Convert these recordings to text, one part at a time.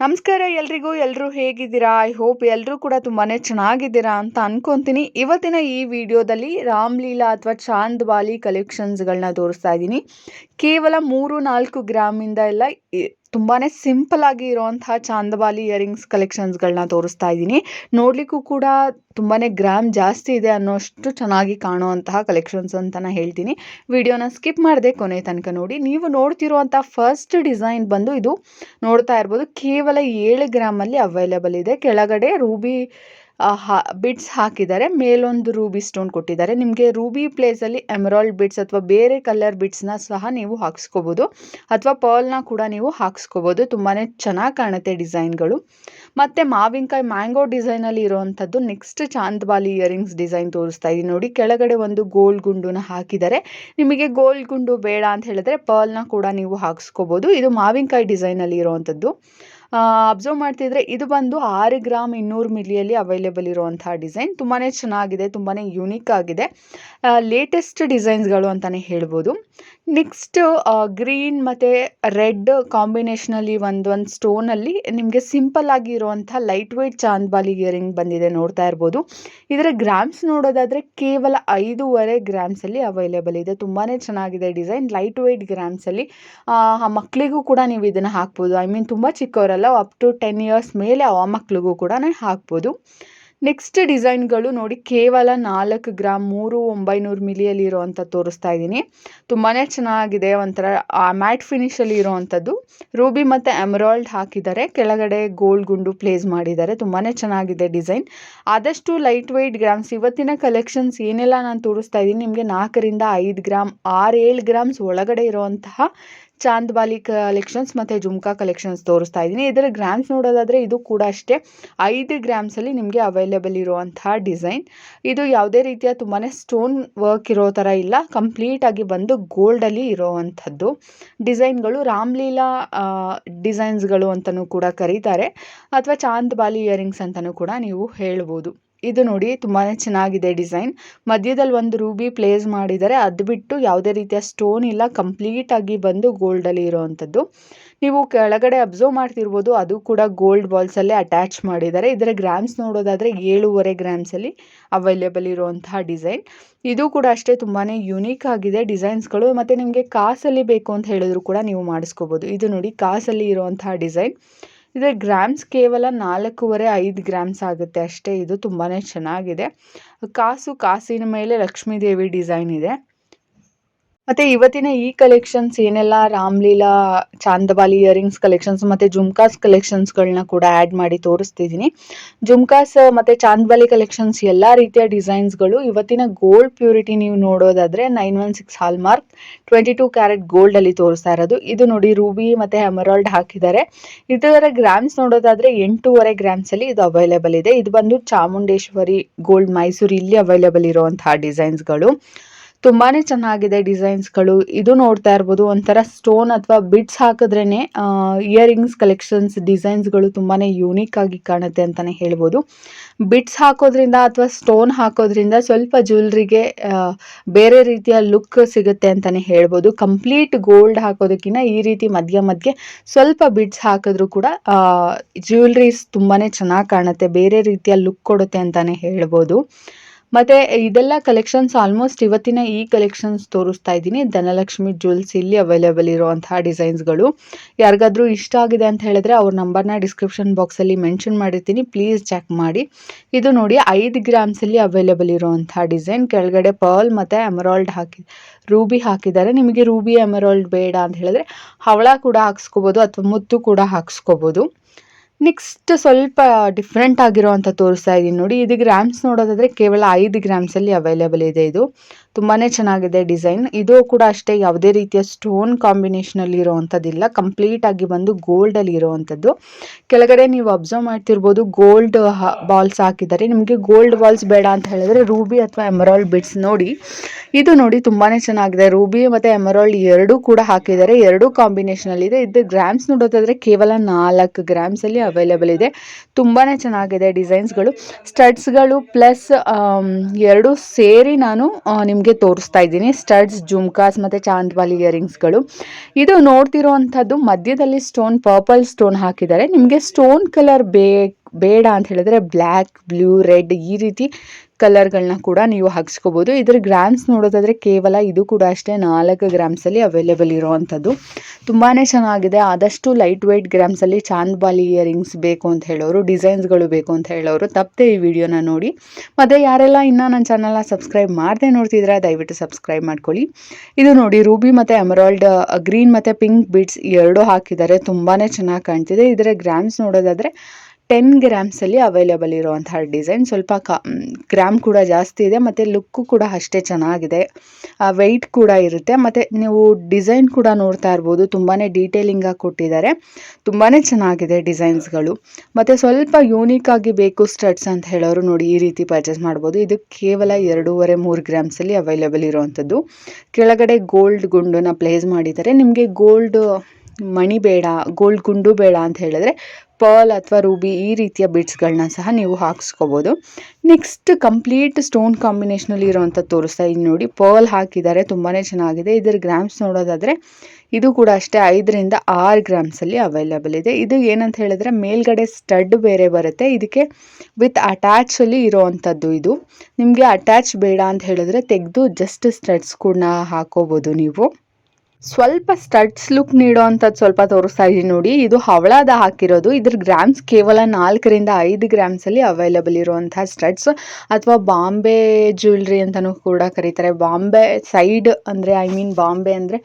ನಮಸ್ಕಾರ ಎಲ್ರಿಗೂ ಎಲ್ಲರೂ ಹೇಗಿದ್ದೀರಾ? ಐ ಹೋಪ್ ಎಲ್ಲರೂ ಕೂಡ ತುಂಬಾ ಚೆನ್ನಾಗಿದ್ದೀರಾ ಅಂತ ಅನ್ಕೊಂತೀನಿ. ಇವತ್ತಿನ ಈ ವಿಡಿಯೋದಲ್ಲಿ ರಾಮ್ಲೀಲಾ ಅಥವಾ ಚಾಂದ್ ಬಾಲಿ ಕಲೆಕ್ಷನ್ಸ್ಗಳನ್ನ ತೋರಿಸ್ತಾ ಇದ್ದೀನಿ. ಕೇವಲ ಮೂರು ನಾಲ್ಕು ಗ್ರಾಮಿಂದ ಎಲ್ಲ ಸಿಂಪಲ್ ಆಗಿ ಇರುವಂತಹ ಚಾಂದಬಾಲಿ ಇಯರಿಂಗ್ಸ್ ಕಲೆಕ್ಷನ್ಸ್ಗಳನ್ನ ತೋರಿಸ್ತಾ ಇದ್ದೀನಿ. ನೋಡ್ಲಿಕ್ಕೂ ಕೂಡ ತುಂಬಾನೇ ಗ್ರಾಮ್ ಜಾಸ್ತಿ ಇದೆ ಅನ್ನೋಷ್ಟು ಚೆನ್ನಾಗಿ ಕಾಣುವಂತಹ ಕಲೆಕ್ಷನ್ಸ್ ಅಂತ ನಾನು ಹೇಳ್ತೀನಿ. ವಿಡಿಯೋನ ಸ್ಕಿಪ್ ಮಾಡದೆ ಕೊನೆ ತನಕ ನೋಡಿ. ನೀವು ನೋಡ್ತಿರುವಂಥ ಫಸ್ಟ್ ಡಿಸೈನ್ ಬಂದು ಇದು ನೋಡ್ತಾ ಇರ್ಬೋದು. ಕೇವಲ ಏಳು ಗ್ರಾಮಲ್ಲಿ ಅವೈಲೇಬಲ್ ಇದೆ. ಕೆಳಗಡೆ ರೂಬಿ ಬಿಡ್ಸ್ ಹಾಕಿದ್ದಾರೆ. ಮೇಲೊಂದು ರೂಬಿ ಸ್ಟೋನ್ ಕೊಟ್ಟಿದ್ದಾರೆ. ನಿಮಗೆ ರೂಬಿ ಪ್ಲೇಸಲ್ಲಿ ಎಮರಾಲ್ಡ್ ಬಿಡ್ಸ್ ಅಥವಾ ಬೇರೆ ಕಲರ್ ಬಿಡ್ಸ್ನ ಸಹ ನೀವು ಹಾಕ್ಸ್ಕೋಬೋದು. ಅಥವಾ ಪರ್ಲ್ನ ಕೂಡ ನೀವು ಹಾಕ್ಸ್ಕೋಬೋದು. ತುಂಬಾ ಚೆನ್ನಾಗಿ ಕಾಣುತ್ತೆ ಡಿಸೈನ್ಗಳು ಮತ್ತು ಮಾವಿನಕಾಯಿ ಮ್ಯಾಂಗೋ ಡಿಸೈನಲ್ಲಿ ಇರುವಂಥದ್ದು ನೆಕ್ಸ್ಟ್ ಚಾಂದ್ಬಾಲಿ ಇಯರಿಂಗ್ಸ್ ಡಿಸೈನ್ ತೋರಿಸ್ತಾ ಇದ್ದೀನಿ ನೋಡಿ, ಕೆಳಗಡೆ ಒಂದು ಗೋಲ್ಡ್ ಗುಂಡುನ ಹಾಕಿದ್ದಾರೆ. ನಿಮಗೆ ಗೋಲ್ಡ್ ಗುಂಡು ಬೇಡ ಅಂತ ಹೇಳಿದ್ರೆ ಪರ್ಲ್ನ ಕೂಡ ನೀವು ಹಾಕ್ಸ್ಕೋಬೋದು. ಇದು ಮಾವಿನಕಾಯಿ ಡಿಸೈನಲ್ಲಿ ಇರುವಂಥದ್ದು. ಅಬ್ಸರ್ವ್ ಮಾಡ್ತಿದ್ರೆ ಇದು ಬಂದು ಆರು ಗ್ರಾಮ್ ಇನ್ನೂರು ಮಿಲಿಯಲ್ಲಿ ಅವೈಲೇಬಲ್ ಇರುವಂತಹ ಡಿಸೈನ್ ತುಂಬಾ ಚೆನ್ನಾಗಿದೆ ತುಂಬಾ ಯುನೀಕ್ ಆಗಿದೆ. ಲೇಟೆಸ್ಟ್ ಡಿಸೈನ್ಸ್ಗಳು ಅಂತಲೇ ಹೇಳ್ಬೋದು. ನೆಕ್ಸ್ಟ್ ಗ್ರೀನ್ ಮತ್ತು ರೆಡ್ ಕಾಂಬಿನೇಷನಲ್ಲಿ ಒಂದೊಂದು ಸ್ಟೋನ್ ಸ್ಟೋನಲ್ಲಿ ನಿಮಗೆ ಸಿಂಪಲ್ ಆಗಿ ಇರುವಂಥ ಲೈಟ್ ವೆಯ್ಟ್ ಚಾಂದ್ಬಾಲಿ ಇಯರಿಂಗ್ ಬಂದಿದೆ ನೋಡ್ತಾ ಇರ್ಬೋದು. ಇದರ ಗ್ರಾಮ್ಸ್ ನೋಡೋದಾದರೆ ಕೇವಲ ಐದೂವರೆ ಗ್ರಾಮ್ಸಲ್ಲಿ ಅವೈಲೇಬಲ್ ಇದೆ. ತುಂಬಾ ಚೆನ್ನಾಗಿದೆ ಡಿಸೈನ್ ಲೈಟ್ ವೆಯ್ಟ್ ಗ್ರಾಮ್ಸಲ್ಲಿ ಮಕ್ಕಳಿಗೂ ಕೂಡ ನೀವು ಇದನ್ನು ಹಾಕ್ಬೋದು. ಐ ಮೀನ್ ತುಂಬ ಚಿಕ್ಕವರಲ್ಲ. ಅಪ್ ಟು ಟೆನ್ ಇಯರ್ಸ್ ಮೇಲೆ ಆ ಮಕ್ಳಿಗೂ ಕೂಡ ನಾನು ಹಾಕ್ಬೋದು. ನೆಕ್ಸ್ಟ್ ಡಿಸೈನ್ಗಳು ನೋಡಿ ಕೇವಲ ನಾಲ್ಕು ಗ್ರಾಮ್ ಮೂರು ಒಂಬೈನೂರು ಮಿಲಿಯಲ್ಲಿ ಇರೋವಂಥ ತೋರಿಸ್ತಾ ಇದ್ದೀನಿ. ತುಂಬಾ ಚೆನ್ನಾಗಿದೆ ಒಂಥರ ಮ್ಯಾಟ್ ಫಿನಿಷಲ್ಲಿ ಇರೋವಂಥದ್ದು ರೂಬಿ ಮತ್ತು ಎಮರಾಲ್ಡ್ ಹಾಕಿದ್ದಾರೆ. ಕೆಳಗಡೆ ಗೋಲ್ಡ್ ಗುಂಡು ಪ್ಲೇಸ್ ಮಾಡಿದ್ದಾರೆ. ತುಂಬಾ ಚೆನ್ನಾಗಿದೆ ಡಿಸೈನ್ ಆದಷ್ಟು ಲೈಟ್ ವೆಯ್ಟ್ ಗ್ರಾಮ್ಸ್ ಇವತ್ತಿನ ಕಲೆಕ್ಷನ್ಸ್ ಏನೆಲ್ಲ ನಾನು ತೋರಿಸ್ತಾ ಇದ್ದೀನಿ, ನಿಮಗೆ ನಾಲ್ಕರಿಂದ ಐದು ಗ್ರಾಮ್ ಆರು ಏಳು ಗ್ರಾಮ್ಸ್ ಒಳಗಡೆ ಇರುವಂತಹ ಚಾಂದ್ಬಾಲಿ ಕಲೆಕ್ಷನ್ಸ್ ಮತ್ತು ಜುಮ್ಕಾ ಕಲೆಕ್ಷನ್ಸ್ ತೋರಿಸ್ತಾ ಇದ್ದೀನಿ. ಇದರ ಗ್ರಾಮ್ಸ್ ನೋಡೋದಾದರೆ ಇದು ಕೂಡ ಅಷ್ಟೇ. ಐದು ಗ್ರಾಮ್ಸಲ್ಲಿ ನಿಮಗೆ ಅವೈಲೇಬಲ್ ಇರುವಂತಹ ಡಿಸೈನ್ ಇದು ಯಾವುದೇ ರೀತಿಯ ತುಂಬಾ ಸ್ಟೋನ್ ವರ್ಕ್ ಇರೋ ಥರ ಇಲ್ಲ. ಕಂಪ್ಲೀಟಾಗಿ ಬಂದು ಗೋಲ್ಡಲ್ಲಿ ಇರೋವಂಥದ್ದು. ಡಿಸೈನ್ಗಳು ರಾಮ್ಲೀಲಾ ಡಿಸೈನ್ಸ್ಗಳು ಅಂತಲೂ ಕೂಡ ಕರೀತಾರೆ. ಅಥವಾ ಚಾಂದ್ಬಾಲಿ ಇಯರಿಂಗ್ಸ್ ಅಂತಲೂ ಕೂಡ ನೀವು ಹೇಳ್ಬೋದು. ಇದು ನೋಡಿ ತುಂಬಾ ಚೆನ್ನಾಗಿದೆ ಡಿಸೈನ್. ಮಧ್ಯದಲ್ಲಿ ಒಂದು ರೂಬಿ ಪ್ಲೇಸ್ ಮಾಡಿದ್ದಾರೆ ಅದು ಬಿಟ್ಟು ಯಾವುದೇ ರೀತಿಯ ಸ್ಟೋನ್ ಇಲ್ಲ, ಕಂಪ್ಲೀಟ್ ಆಗಿ ಬಂದು ಗೋಲ್ಡಲ್ಲಿ ಇರೋವಂಥದ್ದು. ನೀವು ಕೆಳಗಡೆ ಅಬ್ಸರ್ವ್ ಮಾಡ್ತಿರ್ಬೋದು, ಅದು ಕೂಡ ಗೋಲ್ಡ್ ಬಾಲ್ಸಲ್ಲೇ ಅಟ್ಯಾಚ್ ಮಾಡಿದ್ದಾರೆ. ಇದರ ಗ್ರಾಮ್ಸ್ ನೋಡೋದಾದರೆ ಏಳೂವರೆ ಗ್ರಾಮ್ಸಲ್ಲಿ ಅವೈಲೇಬಲ್ ಇರುವಂತಹ ಡಿಸೈನ್ ಇದು ಕೂಡ ಅಷ್ಟೇ ತುಂಬಾ ಯುನೀಕ್ ಆಗಿದೆ ಡಿಸೈನ್ಸ್ಗಳು ಮತ್ತು ನಿಮಗೆ ಕಾಸಲ್ಲಿ ಬೇಕು ಅಂತ ಹೇಳಿದ್ರು ಕೂಡ ನೀವು ಮಾಡಿಸ್ಕೋಬೋದು. ಇದು ನೋಡಿ ಕಾಸಲ್ಲಿ ಇರುವಂತಹ ಡಿಸೈನ್ ಇದರ ಗ್ರಾಮ್ಸ್ ಕೇವಲ ನಾಲ್ಕೂವರೆ ಐದು ಗ್ರಾಮ್ಸ್ ಆಗುತ್ತೆ. ಅಷ್ಟೇ, ಇದು ತುಂಬಾ ಚೆನ್ನಾಗಿದೆ. ಕಾಸು, ಕಾಸಿನ ಮೇಲೆ ಲಕ್ಷ್ಮೀದೇವಿ ಡಿಸೈನ್ ಇದೆ. ಮತ್ತು ಇವತ್ತಿನ ಈ ಕಲೆಕ್ಷನ್ಸ್ ಏನೆಲ್ಲ ರಾಮ್ಲೀಲಾ ಚಾಂದಬಾಲಿ ಇಯರಿಂಗ್ಸ್ ಕಲೆಕ್ಷನ್ಸ್ ಮತ್ತು ಜುಮ್ಕಾಸ್ ಕಲೆಕ್ಷನ್ಸ್ಗಳನ್ನ ಕೂಡ ಆ್ಯಡ್ ಮಾಡಿ ತೋರಿಸ್ತಿದ್ದೀನಿ. ಜುಮ್ಕಾಸ್ ಮತ್ತು ಚಾಂದಬಾಲಿ ಕಲೆಕ್ಷನ್ಸ್ ಎಲ್ಲ ರೀತಿಯ ಡಿಸೈನ್ಸ್ಗಳು ಇವತ್ತಿನ ಗೋಲ್ಡ್ ಪ್ಯೂರಿಟಿ ನೀವು ನೋಡೋದಾದರೆ nine one six hallmark twenty two carat ಗೋಲ್ಡಲ್ಲಿ ತೋರಿಸ್ತಾ ಇರೋದು. ಇದು ನೋಡಿ ರೂಬಿ ಮತ್ತು ಹೆಮರಾಲ್ಡ್ ಹಾಕಿದ್ದಾರೆ. ಇದರ ಗ್ರಾಮ್ಸ್ ನೋಡೋದಾದರೆ ಎಂಟೂವರೆ ಗ್ರಾಮ್ಸಲ್ಲಿ ಇದು ಅವೈಲೇಬಲ್ ಇದೆ. ಇದು ಬಂದು ಚಾಮುಂಡೇಶ್ವರಿ ಗೋಲ್ಡ್ ಮೈಸೂರು ಇಲ್ಲಿ ಅವೈಲೇಬಲ್ ಇರುವಂತಹ ಡಿಸೈನ್ಸ್ಗಳು ತುಂಬಾ ಚೆನ್ನಾಗಿದೆ ಡಿಸೈನ್ಸ್ಗಳು. ಇದು ನೋಡ್ತಾ ಇರ್ಬೋದು, ಒಂಥರ ಸ್ಟೋನ್ ಅಥವಾ ಬಿಡ್ಸ್ ಹಾಕಿದ್ರೇ ಇಯರಿಂಗ್ಸ್, ಕಲೆಕ್ಷನ್ಸ್, ಡಿಸೈನ್ಸ್ಗಳು ತುಂಬಾ ಯೂನಿಕ್ ಆಗಿ ಕಾಣುತ್ತೆ ಅಂತಲೇ ಹೇಳ್ಬೋದು. ಬಿಡ್ಸ್ ಹಾಕೋದ್ರಿಂದ ಅಥವಾ ಸ್ಟೋನ್ ಹಾಕೋದ್ರಿಂದ ಸ್ವಲ್ಪ ಜ್ಯುವೆಲ್ರಿಗೆ ಬೇರೆ ರೀತಿಯ ಲುಕ್ ಸಿಗುತ್ತೆ ಅಂತಲೇ ಹೇಳ್ಬೋದು. ಕಂಪ್ಲೀಟ್ ಗೋಲ್ಡ್ ಹಾಕೋದಕ್ಕಿಂತ ಈ ರೀತಿ ಮಧ್ಯ ಮಧ್ಯೆ ಸ್ವಲ್ಪ ಬಿಡ್ಸ್ ಹಾಕಿದ್ರು ಕೂಡ ಜ್ಯುವೆಲ್ರೀಸ್ ತುಂಬಾ ಚೆನ್ನಾಗಿ ಕಾಣುತ್ತೆ, ಬೇರೆ ರೀತಿಯ ಲುಕ್ ಕೊಡುತ್ತೆ ಅಂತಲೇ ಹೇಳ್ಬೋದು. ಮತ್ತು ಇದೆಲ್ಲ ಕಲೆಕ್ಷನ್ಸ್ ಆಲ್ಮೋಸ್ಟ್ ಇವತ್ತಿನ ಈ ಕಲೆಕ್ಷನ್ಸ್ ತೋರಿಸ್ತಾ ಇದ್ದೀನಿ. ಧನಲಕ್ಷ್ಮಿ ಜ್ಯುವೆಲ್ಸ್ ಇಲ್ಲಿ ಅವೈಲೇಬಲ್ ಇರುವಂತಹ ಡಿಸೈನ್ಸ್ಗಳು ಯಾರಿಗಾದ್ರೂ ಇಷ್ಟ ಆಗಿದೆ ಅಂತ ಹೇಳಿದ್ರೆ ಅವ್ರ ನಂಬರ್ನ ಡಿಸ್ಕ್ರಿಪ್ಷನ್ ಬಾಕ್ಸಲ್ಲಿ ಮೆನ್ಷನ್ ಮಾಡಿರ್ತೀನಿ. ಪ್ಲೀಸ್ ಚೆಕ್ ಮಾಡಿ. ಇದು ನೋಡಿ ಐದು ಗ್ರಾಮ್ಸಲ್ಲಿ ಅವೈಲೇಬಲ್ ಇರುವಂತಹ ಡಿಸೈನ್ ಕೆಳಗಡೆ ಪರ್ಲ್ ಮತ್ತು ಎಮರಾಲ್ಡ್ ಹಾಕಿ ರೂಬಿ ಹಾಕಿದ್ದಾರೆ. ನಿಮಗೆ ರೂಬಿ ಎಮರಾಲ್ಡ್ ಬೇಡ ಅಂತ ಹೇಳಿದ್ರೆ ಹವಳ ಕೂಡ ಹಾಕ್ಸ್ಕೋಬೋದು ಅಥವಾ ಮುತ್ತು ಕೂಡ ಹಾಕ್ಸ್ಕೋಬೋದು. ನೆಕ್ಸ್ಟ್ ಸ್ವಲ್ಪ ಡಿಫ್ರೆಂಟ್ ಅಂತ ತೋರಿಸ್ತಾ ಇದ್ದೀನಿ ನೋಡಿ. ಇದು ಗ್ರಾಮ್ಸ್ ನೋಡೋದಾದರೆ ಕೇವಲ ಐದು ಗ್ರಾಮ್ಸಲ್ಲಿ ಅವೈಲೇಬಲ್ ಇದೆ ಇದು. ತುಂಬಾ ಚೆನ್ನಾಗಿದೆ ಡಿಸೈನ್. ಇದು ಕೂಡ ಅಷ್ಟೇ ಯಾವುದೇ ರೀತಿಯ ಸ್ಟೋನ್ ಕಾಂಬಿನೇಷನ್ ಅಲ್ಲಿ ಇರುವಂತದ್ದಿಲ್ಲ. ಕಂಪ್ಲೀಟ್ ಆಗಿ ಬಂದು ಗೋಲ್ಡ್ ಅಲ್ಲಿ ಇರುವಂತದ್ದು. ಕೆಳಗಡೆ ನೀವು ಅಬ್ಸರ್ವ್ ಮಾಡ್ತಿರ್ಬೋದು ಗೋಲ್ಡ್ ಬಾಲ್ಸ್ ಹಾಕಿದ್ದಾರೆ. ನಿಮಗೆ ಗೋಲ್ಡ್ ಬಾಲ್ಸ್ ಬೇಡ ಅಂತ ಹೇಳಿದ್ರೆ ರೂಬಿ ಅಥವಾ ಎಮರಾಲ್ಡ್ ಬಿಡ್ಸ್ ನೋಡಿ. ಇದು ನೋಡಿ ತುಂಬಾನೇ ಚೆನ್ನಾಗಿದೆ. ರೂಬಿ ಮತ್ತೆ ಎಮರಾಲ್ಡ್ ಎರಡೂ ಕೂಡ ಹಾಕಿದ್ದಾರೆ. ಎರಡೂ ಕಾಂಬಿನೇಷನಲ್ಲಿದೆ ಇದು. ಗ್ರಾಮ್ಸ್ ನೋಡೋದಾದ್ರೆ ಕೇವಲ ನಾಲ್ಕು ಗ್ರಾಮ್ಸಲ್ಲಿ ಅವೈಲೇಬಲ್ ಇದೆ. ತುಂಬಾನೇ ಚೆನ್ನಾಗಿದೆ ಡಿಸೈನ್ಸ್ಗಳು. ಸ್ಟಡ್ಸ್ಗಳು ಪ್ಲಸ್ ಎರಡು ಸೇರಿ ನಾನು ನಿಮಗೆ ನಿಮಗೆ ತೋರಿಸ್ತಾ ಇದ್ದೀನಿ. ಸ್ಟಡ್ಸ್, ಜುಮ್ಕಾಸ್ ಮತ್ತು ಚಾಂದ್ವಾಲಿ ಇಯರಿಂಗ್ಸ್ಗಳು. ಇದು ನೋಡ್ತಿರೋವಂಥದ್ದು ಮಧ್ಯದಲ್ಲಿ ಸ್ಟೋನ್, ಪರ್ಪಲ್ ಸ್ಟೋನ್ ಹಾಕಿದ್ದಾರೆ. ನಿಮಗೆ ಸ್ಟೋನ್ ಕಲರ್ ಬೇ, ಬೇಡ ಅಂತ ಹೇಳಿದ್ರೆ ಬ್ಲ್ಯಾಕ್, ಬ್ಲೂ, ರೆಡ್ ಈ ರೀತಿ ಕಲರ್ಗಳನ್ನ ಕೂಡ ನೀವು ಹಾಕ್ಸ್ಕೋಬೋದು. ಇದರ ಗ್ರಾಮ್ಸ್ ನೋಡೋದಾದರೆ ಕೇವಲ ಇದು ಕೂಡ ಅಷ್ಟೇ, ನಾಲ್ಕು ಗ್ರಾಮ್ಸಲ್ಲಿ ಅವೈಲೇಬಲ್ ಇರೋವಂಥದ್ದು. ತುಂಬಾ ಚೆನ್ನಾಗಿದೆ. ಆದಷ್ಟು ಲೈಟ್ ವೆಯ್ಟ್ ಗ್ರಾಮ್ಸಲ್ಲಿ ಚಾಂದ್ಬಾಲಿ ಇಯರಿಂಗ್ಸ್ ಬೇಕು ಅಂತ ಹೇಳೋರು ಡಿಸೈನ್ಸ್ಗಳು ಬೇಕು ಅಂತ ಹೇಳೋರು, ತಪ್ಪದೆ ಈ ವಿಡಿಯೋನ ನೋಡಿ. ಮತ್ತು ಯಾರೆಲ್ಲ ಇನ್ನೂ ನನ್ನ ಚಾನಲ್ನ ಸಬ್ಸ್ಕ್ರೈಬ್ ಮಾಡದೆ ನೋಡ್ತಿದ್ರೆ ದಯವಿಟ್ಟು ಸಬ್ಸ್ಕ್ರೈಬ್ ಮಾಡ್ಕೊಳ್ಳಿ. ಇದು ನೋಡಿ, ರೂಬಿ ಮತ್ತು ಎಮರಾಲ್ಡ್ ಗ್ರೀನ್ ಮತ್ತು ಪಿಂಕ್ ಬೀಡ್ಸ್ ಎರಡೂ ಹಾಕಿದ್ದಾರೆ. ತುಂಬಾ ಚೆನ್ನಾಗಿ ಕಾಣ್ತಿದೆ. ಇದರ ಗ್ರಾಮ್ಸ್ ನೋಡೋದಾದರೆ ಟೆನ್ ಗ್ರಾಮ್ಸಲ್ಲಿ ಅವೈಲೇಬಲ್ ಇರುವಂತಹ ಡಿಸೈನ್ ಸ್ವಲ್ಪ ಕ ಗ್ರಾಮ್ ಕೂಡ ಜಾಸ್ತಿ ಇದೆ, ಮತ್ತು ಲುಕ್ಕು ಕೂಡ ಅಷ್ಟೇ ಚೆನ್ನಾಗಿದೆ. ವೆಯ್ಟ್ ಕೂಡ ಇರುತ್ತೆ. ಮತ್ತು ನೀವು ಡಿಸೈನ್ ಕೂಡ ನೋಡ್ತಾ ಇರ್ಬೋದು. ತುಂಬಾ ಡೀಟೇಲಿಂಗಾಗಿ ಕೊಟ್ಟಿದ್ದಾರೆ. ತುಂಬಾ ಚೆನ್ನಾಗಿದೆ ಡಿಸೈನ್ಸ್ಗಳು ಮತ್ತು ಸ್ವಲ್ಪ ಯೂನಿಕ್ ಆಗಿ ಬೇಕು ಸ್ಟಡ್ಸ್ ಅಂತ ಹೇಳೋರು ನೋಡಿ ಈ ರೀತಿ ಪರ್ಚೇಸ್ ಮಾಡ್ಬೋದು. ಇದು ಕೇವಲ ಎರಡೂವರೆ, ಮೂರು ಗ್ರಾಮ್ಸಲ್ಲಿ ಅವೈಲೇಬಲ್ ಇರುವಂಥದ್ದು. ಕೆಳಗಡೆ ಗೋಲ್ಡ್ ಗುಂಡನ್ನು ಪ್ಲೇಸ್ ಮಾಡಿದ್ದಾರೆ. ನಿಮಗೆ ಗೋಲ್ಡ್ ಮಣಿ ಬೇಡ ಗೋಲ್ಡ್ ಗುಂಡು ಬೇಡ ಅಂತ ಹೇಳಿದ್ರೆ ಪರ್ಲ್ ಅಥವಾ ರೂಬಿ ಈ ರೀತಿಯ ಬಿಡ್ಸ್ಗಳನ್ನ ಸಹ ನೀವು ಹಾಕ್ಸ್ಕೋಬೋದು. ನೆಕ್ಸ್ಟ್ ಕಂಪ್ಲೀಟ್ ಸ್ಟೋನ್ ಕಾಂಬಿನೇಷನಲ್ಲಿ ಇರುವಂಥ ತೋರಿಸ್ತಾ ಇದ್ದೀನಿ ನೋಡಿ. ಪರ್ಲ್ ಹಾಕಿದ್ದಾರೆ ತುಂಬಾ ಚೆನ್ನಾಗಿದೆ. ಇದರ ಗ್ರಾಮ್ಸ್ ನೋಡೋದಾದರೆ ಇದು ಕೂಡ ಅಷ್ಟೇ ಐದರಿಂದ ಆರು ಗ್ರಾಮ್ಸಲ್ಲಿ ಅವೈಲೇಬಲ್ ಇದೆ. ಇದು ಏನಂತ ಹೇಳಿದ್ರೆ ಮೇಲ್ಗಡೆ ಸ್ಟಡ್ ಬೇರೆ ಬರುತ್ತೆ. ಇದಕ್ಕೆ ವಿತ್ ಅಟ್ಯಾಚಲ್ಲಿ ಇರೋವಂಥದ್ದು ಇದು. ನಿಮಗೆ ಅಟ್ಯಾಚ್ ಬೇಡ ಅಂತ ಹೇಳಿದ್ರೆ ತೆಗೆದು ಜಸ್ಟ್ ಸ್ಟಡ್ಸ್ ಕೂಡ ಹಾಕೋಬೋದು ನೀವು. ಸ್ವಲ್ಪ ಸ್ಟಡ್ಸ್ ಲುಕ್ ನೀಡೋ ಅಂಥದ್ದು ಸ್ವಲ್ಪ ತೋರಿಸ್ತಾ ಇದ್ದೀನಿ ನೋಡಿ. ಇದು ಹವಳದ ಹಾಕಿರೋದು. ಇದ್ರ ಗ್ರಾಮ್ಸ್ ಕೇವಲ ನಾಲ್ಕರಿಂದ ಐದು ಗ್ರಾಮ್ಸಲ್ಲಿ ಅವೈಲೇಬಲ್ ಇರುವಂತಹ ಸ್ಟಡ್ಸ್ ಅಥವಾ ಬಾಂಬೆ ಜ್ಯುವೆಲ್ರಿ ಅಂತಲೂ ಕೂಡ ಕರೀತಾರೆ. ಬಾಂಬೆ ಸೈಡ್ ಅಂದರೆ ಐ ಮೀನ್ ಬಾಂಬೆ ಅಂದರೆ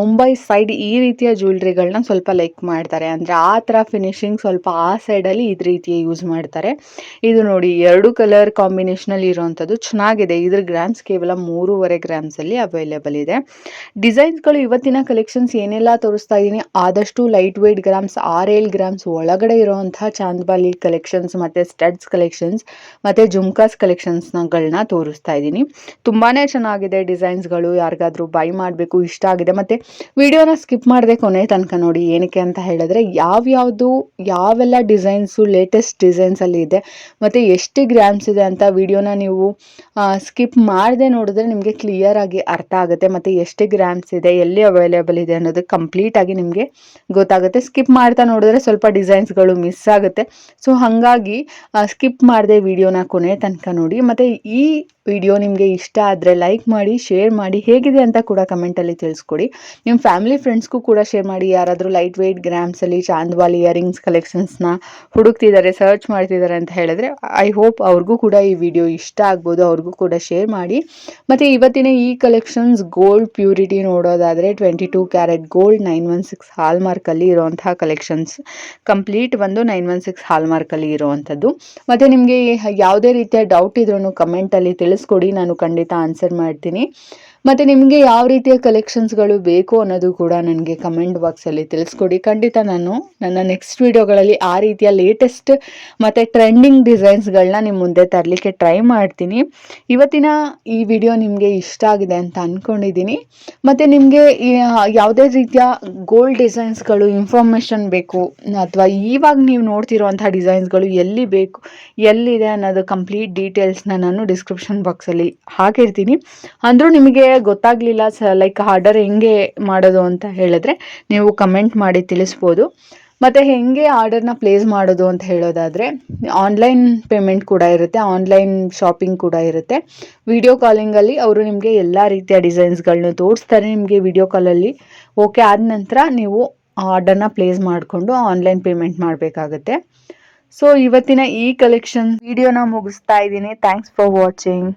ಮುಂಬೈ ಸೈಡ್ ಈ ರೀತಿಯ ಜ್ಯುವೆಲ್ರಿಗಳನ್ನ ಸ್ವಲ್ಪ ಲೈಕ್ ಮಾಡ್ತಾರೆ. ಅಂದರೆ ಆ ಥರ ಫಿನಿಶಿಂಗ್ ಸ್ವಲ್ಪ ಆ ಸೈಡಲ್ಲಿ ಇದ್ರ ರೀತಿಯ ಯೂಸ್ ಮಾಡ್ತಾರೆ. ಇದು ನೋಡಿ, ಎರಡು ಕಲರ್ ಕಾಂಬಿನೇಷನಲ್ಲಿ ಇರುವಂಥದ್ದು. ಚೆನ್ನಾಗಿದೆ. ಇದ್ರ ಗ್ರಾಮ್ಸ್ ಕೇವಲ ಮೂರುವರೆ ಗ್ರಾಮ್ಸಲ್ಲಿ ಅವೈಲೇಬಲ್ ಇದೆ. ಡಿಸೈನ್ ಗಳು ಇವತ್ತಿನ ಕಲೆಕ್ಷನ್ಸ್ ಏನೆಲ್ಲ ತೋರಿಸ್ತಾ ಇದ್ದೀನಿ ಆದಷ್ಟು ಲೈಟ್ ವೇಟ್ ಗ್ರಾಮ್ಸ್ ಆರ್ ಏಳು ಗ್ರಾಮ್ಸ್ ಒಳಗಡೆ ಇರುವಂತಹ ಚಾಂದ್ಬಾಲಿ ಕಲೆಕ್ಷನ್ಸ್ ಮತ್ತು ಸ್ಟಡ್ಸ್ ಕಲೆಕ್ಷನ್ಸ್ ಮತ್ತು ಜುಮ್ಕಾಸ್ ಕಲೆಕ್ಷನ್ಸ್ಗಳನ್ನ ತೋರಿಸ್ತಾ ಇದ್ದೀನಿ ತುಂಬಾ ಚೆನ್ನಾಗಿದೆ ಡಿಸೈನ್ಸ್ಗಳು ಯಾರಿಗಾದ್ರೂ ಬೈ ಮಾಡಬೇಕು, ಇಷ್ಟ ಆಗಿದೆ ಮತ್ತು ವಿಡಿಯೋನ ಸ್ಕಿಪ್ ಮಾಡದೆ ಕೊನೆ ತನಕ ನೋಡಿ ಏನಕ್ಕೆ ಅಂತ ಹೇಳಿದ್ರೆ ಯಾವ್ಯಾವುದು, ಯಾವೆಲ್ಲ ಡಿಸೈನ್ಸು ಲೇಟೆಸ್ಟ್ ಡಿಸೈನ್ಸಲ್ಲಿ ಇದೆ ಮತ್ತು ಎಷ್ಟು ಗ್ರಾಮ್ಸ್ ಇದೆ ಅಂತ ವಿಡಿಯೋನ ನೀವು ಸ್ಕಿಪ್ ಮಾಡದೆ ನೋಡಿದ್ರೆ ನಿಮಗೆ ಕ್ಲಿಯರ್ ಆಗಿ ಅರ್ಥ ಆಗುತ್ತೆ. ಮತ್ತು ಎಷ್ಟು ಗ್ರಾಮ್ಸ್ ಇದೆ ಎಲ್ಲಿ ಅವೈಲೇಬಲ್ ಇದೆ ಅನ್ನೋದು ಕಂಪ್ಲೀಟ್ ಆಗಿ ನಿಮಗೆ ಗೊತ್ತಾಗುತ್ತೆ. ಸ್ಕಿಪ್ ಮಾಡ್ತಾ ನೋಡಿದ್ರೆ ಸ್ವಲ್ಪ ಡಿಸೈನ್ಸ್ಗಳು ಮಿಸ್ ಆಗುತ್ತೆ. ಸೊ ಹಾಗಾಗಿ ಸ್ಕಿಪ್ ಮಾಡದೆ ವಿಡಿಯೋನ ಕೊನೆ ತನಕ ನೋಡಿ. ಮತ್ತು ಈ ವಿಡಿಯೋ ನಿಮಗೆ ಇಷ್ಟ ಆದರೆ ಲೈಕ್ ಮಾಡಿ ಶೇರ್ ಮಾಡಿ ಹೇಗಿದೆ ಅಂತ ಕೂಡ ಕಮೆಂಟಲ್ಲಿ ತಿಳಿಸ್ಕೊಡಿ. ನಿಮ್ಮ ಫ್ಯಾಮಿಲಿ ಫ್ರೆಂಡ್ಸ್ಗೂ ಕೂಡ ಶೇರ್ ಮಾಡಿ. ಯಾರಾದರೂ ಲೈಟ್ ವೆಯ್ಟ್ ಗ್ರಾಮ್ಸಲ್ಲಿ ಚಾಂದ್ವಾಲಿ ಇಯರಿಂಗ್ಸ್ ಕಲೆಕ್ಷನ್ಸ್ನ ಹುಡುಕ್ತಿದ್ದಾರೆ ಸರ್ಚ್ ಮಾಡ್ತಿದ್ದಾರೆ ಅಂತ ಹೇಳಿದ್ರೆ ಐ ಹೋಪ್ ಅವ್ರಿಗೂ ಕೂಡ ಈ ವಿಡಿಯೋ ಇಷ್ಟ ಆಗ್ಬೋದು. ಅವ್ರಿಗೂ ಕೂಡ ಶೇರ್ ಮಾಡಿ. ಮತ್ತು ಇವತ್ತಿನ ಈ ಕಲೆಕ್ಷನ್ಸ್ ಗೋಲ್ಡ್ ಪ್ಯೂರಿಟಿ ನೋಡೋದಾದರೆ twenty two carat gold nine one six ಹಾಲ್ಮಾರ್ಕಲ್ಲಿ ಮಾರ್ಕಲ್ಲಿ ಇರುವಂತಹ ಕಲೆಕ್ಷನ್ಸ್ ಕಂಪ್ಲೀಟ್ ಒಂದು ನೈನ್ ಒನ್ ಸಿಕ್ಸ್ ಹಾಲ್ಮಾರ್ಕಲ್ಲಿ ಇರೋವಂಥದ್ದು. ಮತ್ತೆ ನಿಮಗೆ ಯಾವುದೇ ರೀತಿಯ ಡೌಟ್ ಇದ್ರೂ ಕಮೆಂಟಲ್ಲಿ ತಿಳಿಸ್ ಕೊಡಿ ನಾನು ಖಂಡಿತ ಆನ್ಸರ್ ಮಾಡ್ತೀನಿ. ಮತ್ತು ನಿಮಗೆ ಯಾವ ರೀತಿಯ ಕಲೆಕ್ಷನ್ಸ್ಗಳು ಬೇಕು ಅನ್ನೋದು ಕೂಡ ನನಗೆ ಕಮೆಂಟ್ ಬಾಕ್ಸಲ್ಲಿ ತಿಳಿಸ್ಕೊಡಿ. ಖಂಡಿತ ನಾನು ನನ್ನ ನೆಕ್ಸ್ಟ್ ವೀಡಿಯೋಗಳಲ್ಲಿ ಆ ರೀತಿಯ ಲೇಟೆಸ್ಟ್ ಮತ್ತು ಟ್ರೆಂಡಿಂಗ್ ಡಿಸೈನ್ಸ್ಗಳನ್ನ ನಿಮ್ಮ ಮುಂದೆ ತರಲಿಕ್ಕೆ ಟ್ರೈ ಮಾಡ್ತೀನಿ. ಇವತ್ತಿನ ಈ ವಿಡಿಯೋ ನಿಮಗೆ ಇಷ್ಟ ಆಗಿದೆ ಅಂತ ಅಂದ್ಕೊಂಡಿದ್ದೀನಿ ಮತ್ತು ನಿಮಗೆ ಯಾವುದೇ ರೀತಿಯ ಗೋಲ್ಡ್ ಡಿಸೈನ್ಸ್ಗಳು ಇನ್ಫಾರ್ಮೇಷನ್ ಬೇಕು, ಅಥವಾ ಇವಾಗ ನೀವು ನೋಡ್ತಿರುವಂಥ ಡಿಸೈನ್ಸ್ಗಳು ಎಲ್ಲಿ ಬೇಕು, ಎಲ್ಲಿದೆ ಅನ್ನೋದು ಕಂಪ್ಲೀಟ್ ಡೀಟೇಲ್ಸ್ನ ನಾನು ಡಿಸ್ಕ್ರಿಪ್ಷನ್ ಬಾಕ್ಸಲ್ಲಿ ಹಾಕಿರ್ತೀನಿ. ಅಂದರೂ ನಿಮಗೆ ಗೊತ್ತಾಗಲಿಲ್ಲ, ಸ ಲೈಕ್ ಆರ್ಡರ್ ಹೆಂಗೆ ಮಾಡೋದು ಅಂತ ಹೇಳಿದ್ರೆ ನೀವು ಕಮೆಂಟ್ ಮಾಡಿ ತಿಳಿಸ್ಬೋದು. ಮತ್ತು ಹೇಗೆ ಆರ್ಡರ್ನ ಪ್ಲೇಸ್ ಮಾಡೋದು ಅಂತ ಹೇಳೋದಾದರೆ ಆನ್ಲೈನ್ ಪೇಮೆಂಟ್ ಕೂಡ ಇರುತ್ತೆ ಆನ್ಲೈನ್ ಶಾಪಿಂಗ್ ಕೂಡ ಇರುತ್ತೆ. ವಿಡಿಯೋ ಕಾಲಿಂಗಲ್ಲಿ ಅವರು ನಿಮಗೆ ಎಲ್ಲ ರೀತಿಯ ಡಿಸೈನ್ಸ್ಗಳನ್ನ ತೋರಿಸ್ತಾರೆ ನಿಮಗೆ ವಿಡಿಯೋ ಕಾಲಲ್ಲಿ ಓಕೆ ಆದ ನಂತರ ನೀವು ಆರ್ಡರ್ನ ಪ್ಲೇಸ್ ಮಾಡಿಕೊಂಡು ಆನ್ಲೈನ್ ಪೇಮೆಂಟ್ ಮಾಡಬೇಕಾಗತ್ತೆ. ಸೊ ಇವತ್ತಿನ ಈ ಕಲೆಕ್ಷನ್ ವಿಡಿಯೋನ ಮುಗಿಸ್ತಾ ಇದ್ದೀನಿ. Thanks for watching